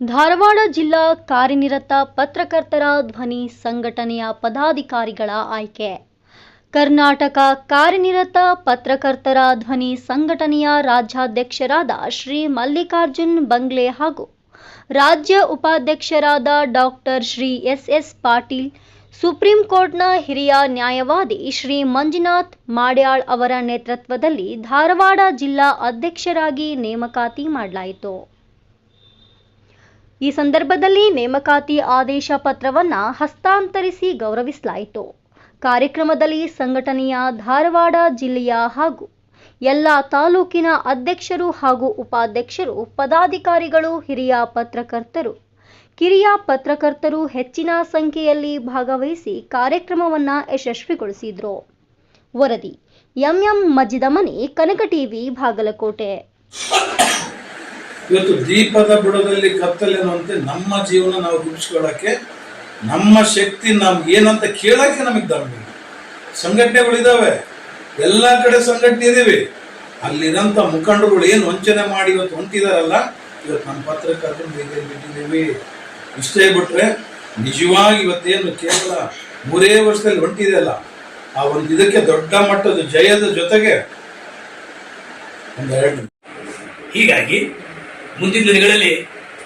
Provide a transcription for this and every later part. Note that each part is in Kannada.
ಧಾರವಾಡ ಜಿಲ್ಲಾ ಕಾರ್ಯನಿರತ ಪತ್ರಕರ್ತರ ಧ್ವನಿ ಸಂಘಟನೆಯ ಪದಾಧಿಕಾರಿಗಳ ಆಯ್ಕೆ. ಕರ್ನಾಟಕ ಕಾರ್ಯನಿರತ ಪತ್ರಕರ್ತರ ಧ್ವನಿ ಸಂಘಟನೆಯ ರಾಜ್ಯಾಧ್ಯಕ್ಷರಾದ ಶ್ರೀ ಮಲ್ಲಿಕಾರ್ಜುನ್ ಬಂಗ್ಲೆ ಹಾಗೂ ರಾಜ್ಯ ಉಪಾಧ್ಯಕ್ಷರಾದ doctor Shri S S Patil, supreme ಕೋರ್ಟ್ನ ಹಿರಿಯ ನ್ಯಾಯವಾದಿ ಶ್ರೀ ಮಂಜುನಾಥ್ ಮಾಡ್ಯಾಳ್ ಅವರ ನೇತೃತ್ವದಲ್ಲಿ ಧಾರವಾಡ ಜಿಲ್ಲಾ ಅಧ್ಯಕ್ಷರಾಗಿ ನೇಮಕಾತಿ ಮಾಡಲಾಯಿತು. ಈ ಸಂದರ್ಭದಲ್ಲಿ ನೇಮಕಾತಿ ಆದೇಶ ಪತ್ರವನ್ನ ಹಸ್ತಾಂತರಿಸಿ ಗೌರವಿಸಲಾಯಿತು. ಕಾರ್ಯಕ್ರಮದಲ್ಲಿ ಸಂಘಟನೆಯ ಧಾರವಾಡ ಜಿಲ್ಲೆಯ ಹಾಗೂ ಎಲ್ಲ ತಾಲೂಕಿನ ಅಧ್ಯಕ್ಷರು ಹಾಗೂ ಉಪಾಧ್ಯಕ್ಷರು, ಪದಾಧಿಕಾರಿಗಳು, ಹಿರಿಯ ಪತ್ರಕರ್ತರು, ಕಿರಿಯ ಪತ್ರಕರ್ತರು ಹೆಚ್ಚಿನ ಸಂಖ್ಯೆಯಲ್ಲಿ ಭಾಗವಹಿಸಿ ಕಾರ್ಯಕ್ರಮವನ್ನು ಯಶಸ್ವಿಗೊಳಿಸಿದ್ರು. ವರದಿ ಎಂಎಂ ಮಜಿದಮನಿ ಕನಕ ಟಿವಿ, ಬಾಗಲಕೋಟೆ. ಇವತ್ತು ದೀಪದ ಬುಡದಲ್ಲಿ ಕತ್ತಲೆನ್ನುವಂತೆ ನಮ್ಮ ಜೀವನ ನಾವು ರೂಪಿಸ್ಕೊಳ್ಳೋಕ್ಕೆ ನಮ್ಮ ಶಕ್ತಿ ನಮ್ಗೆ ಏನಂತ ಕೇಳೋಕ್ಕೆ ನಮಗೆ ದಮ್ಮಿಲ್ಲ ಸಂಘಟನೆಗಳಿದ್ದಾವೆ ಎಲ್ಲ ಕಡೆ ಸಂಘಟನೆ ಇದೀವಿ. ಅಲ್ಲಿರಂತ ಮುಖಂಡರುಗಳು ಏನು ವಂಚನೆ ಮಾಡಿ ಇವತ್ತು ಹೊಂಟಿದಾರಲ್ಲ, ಇವತ್ತು ನಮ್ಮ ಪತ್ರಕರ್ತರು ಬೇಗ ಬಿಟ್ಟಿದ್ದೀವಿ. ಇಷ್ಟೇ ಬಿಟ್ರೆ, ನಿಜವಾಗಿ ಇವತ್ತೇನು ಕೇವಲ ಮೂರೇ ವರ್ಷದಲ್ಲಿ ಹೊಂಟಿದೆಯಲ್ಲ ಆ ಒಂದು ಇದಕ್ಕೆ ದೊಡ್ಡ ಮಟ್ಟದ ಜಯದ ಜೊತೆಗೆ ಒಂದೆರಡು ಹೀಗಾಗಿ ಮುಂದಿನ ದಿನಗಳಲ್ಲಿ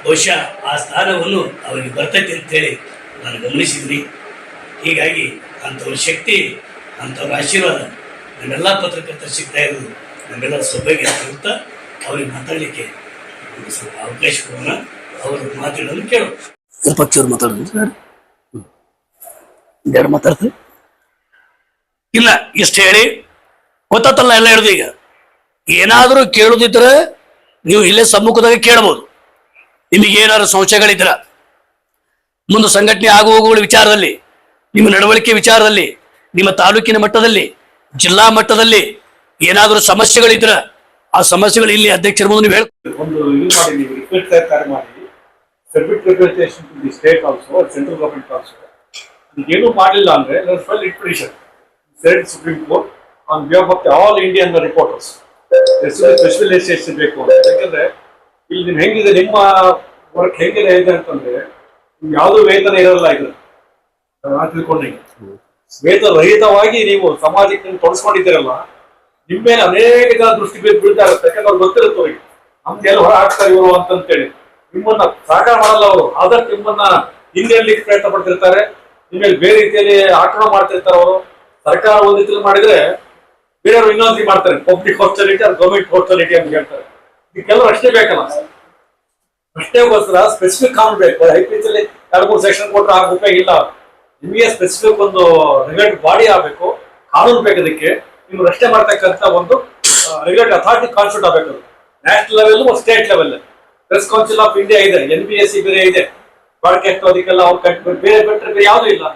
ಬಹುಶಃ ಆ ಸ್ಥಾನವನ್ನು ಅವರಿಗೆ ಬರ್ತೈತೆ ಅಂತೇಳಿ ನಾನು ಗಮನಿಸಿದ್ರಿ. ಹೀಗಾಗಿ ಅಂಥವ್ರ ಶಕ್ತಿ, ಅಂಥವ್ರ ಆಶೀರ್ವಾದ ನಮ್ಮೆಲ್ಲ ಪತ್ರಕರ್ತರು ಸಿಗ್ತಾ ಇರೋದು. ನಮ್ಮೆಲ್ಲ ಸೌಭಾಗ್ಯ ಅಂತ ಅವ್ರಿಗೆ ಮಾತಾಡಲಿಕ್ಕೆ ಸ್ವಲ್ಪ ಅವಕಾಶ ಕೊಡೋಣ. ಅವರು ಮಾತಾಡೋದು ಕೇಳೋ ಪಕ್ಷವ್ರು ಮಾತಾಡೋದು ಎರಡು ಇಲ್ಲ, ಇಷ್ಟು ಹೇಳಿ ಗೊತ್ತಾತಲ್ಲ ಎಲ್ಲ ಹೇಳುದು ಈಗ. ಏನಾದರೂ ಕೇಳುದಿದ್ರೆ ನೀವು ಇಲ್ಲೇ ಸಮ್ಮುಖದಾಗ ಕೇಳಬಹುದು ನಿಮಗೆ ಏನಾದ್ರು ಸಂಶಯಗಳಿದ್ರ ಮುಂದೆ ಸಂಘಟನೆ ಆಗು ವಿಚಾರದಲ್ಲಿ, ನಿಮ್ಮ ನಡವಳಿಕೆ ವಿಚಾರದಲ್ಲಿ, ನಿಮ್ಮ ತಾಲೂಕಿನ ಮಟ್ಟದಲ್ಲಿ, ಜಿಲ್ಲಾ ಮಟ್ಟದಲ್ಲಿ ಏನಾದರೂ ಸಮಸ್ಯೆಗಳಿದ್ರ, ಆ ಸಮಸ್ಯೆಗಳು ಇಲ್ಲಿ ಅಧ್ಯಕ್ಷರ ಮುಂದೆ ನೀವು ಹೇಳ್ತೀವಿ ಒಂದು ಇದು ಮಾಡಿದ್ದೀವಿ ರಿಕ್ವೆಸ್ಟ್ ಕಾರ್ಯ ಮಾಡಿ. Submit representation to the state also central government also ಏನು ಮಾಡಲಿಲ್ಲ ಅಂದ್ರೆ supreme court on behalf of all Indian reporters specialisation ಬೇಕು ಅಂತ. ಯಾಕಂದ್ರೆ ಇಲ್ಲಿ ನಿಮ್ ಹೆಂಗಿದೆ, ನಿಮ್ಮ ವರ್ಕ್ ಹೆಂಗಿದೆ ಇದೆ ಅಂತಂದ್ರೆ ಯಾವ್ದು ವೇತನ ಇರಲ್ಲ ಇದು. ನಾನು ತಿಳ್ಕೊಂಡಂಗೆ. ವೇತನ ರಹಿತವಾಗಿ ನೀವು ಸಮಾಜಕ್ಕೆ ನೀವು ತೊಡಸ್ಕೊಂಡಿದ್ದೀರಲ್ಲ, ನಿಮ್ಮ ಮೇಲೆ ಅನೇಕ ಜನ ದೃಷ್ಟಿ ಬೀಳ್ ಬೀಳ್ತಾ ಇರುತ್ತೆ. ಯಾಕಂದ್ರೆ ಅವ್ರು ಗೊತ್ತಿರುತ್ತೆ ಅವ್ರಿಗೆ. ನಮ್ಗೆ ಎಲ್ಲಿ ಹೊರ ಹಾಕ್ತಾರೆ ಇವರು ಅಂತಂತೇಳಿ. ನಿಮ್ಮನ್ನ ಸಾಕಾರ ಮಾಡಲ್ಲ ಅವರು. ಆದಷ್ಟು ನಿಮ್ಮನ್ನ ಹಿಂದೆಯಲ್ಲಿ ಪ್ರಯತ್ನ ಪಡ್ತಿರ್ತಾರೆ. ನಿಮ್ಮಲ್ಲಿ ಬೇರೆ ರೀತಿಯಲ್ಲಿ ಆಕ್ರಮಣ ಮಾಡ್ತಿರ್ತಾರೆ ಅವರು. ಸರ್ಕಾರ ಒಂದು ರೀತಿಯಲ್ಲಿ ಮಾಡಿದ್ರೆ ಬೇರೆಯವರು ಇನ್ನೊಂದು ರೀತಿ ಮಾಡ್ತಾರೆ. ಪಬ್ಲಿಕ್ ಹಾಸ್ಟೆಲಿಟಿ ಅದು ಗೌರ್ಮೆಂಟ್ ಹಾಸ್ಟೆಲಿಟಿ ಅಂತ ಹೇಳ್ತಾರೆ. ಇದಕ್ಕೆಲ್ಲ ಅಷ್ಟೇ ಬೇಕಲ್ಲ. ರಕ್ಷಣೆಗೋಸ್ಕರ ಸ್ಪೆಸಿಫಿಕ್ ಕಾನೂನು ಬೇಕು. ಹೈ ಅಲ್ಲಿ ಎರಡು ಮೂರು ಸೆಕ್ಷನ್ ಕೊಟ್ಟರೆ ಆಗ ಉಪಯೋಗ ಇಲ್ಲ? ನಿಮಗೆ ಸ್ಪೆಸಿಫಿಕ್ ಒಂದು ರೆಗ್ಯುಲೇಟ್ ಬಾಡಿ ಆಗಬೇಕು. ಕಾನೂನು ಬೇಕು ಅದಕ್ಕೆ. ನೀವು ರಕ್ಷಣೆ ಮಾಡ್ತಕ್ಕಂಥ ಒಂದು ರೆಗ್ಯುಲೇಟ್ ಅಥಾರಿಟಿ ಕಾನ್ಸ್ಟಿಟ್ಯೂಟ್ ಆಗಬೇಕು national level state level press council of India ಇದೆ. ಎನ್ ಬಿ ಎಸ್ ಸಿ ಬೇರೆ ಇದೆ. ಬಾಡ್ಕಾಸ್ಟ್ ಅದಕ್ಕೆಲ್ಲ ಅವ್ರು ಕಟ್ ಬೇರೆ ಬಿಟ್ಟರೆ ಬೇರೆ ಯಾವುದೂ ಇಲ್ಲ.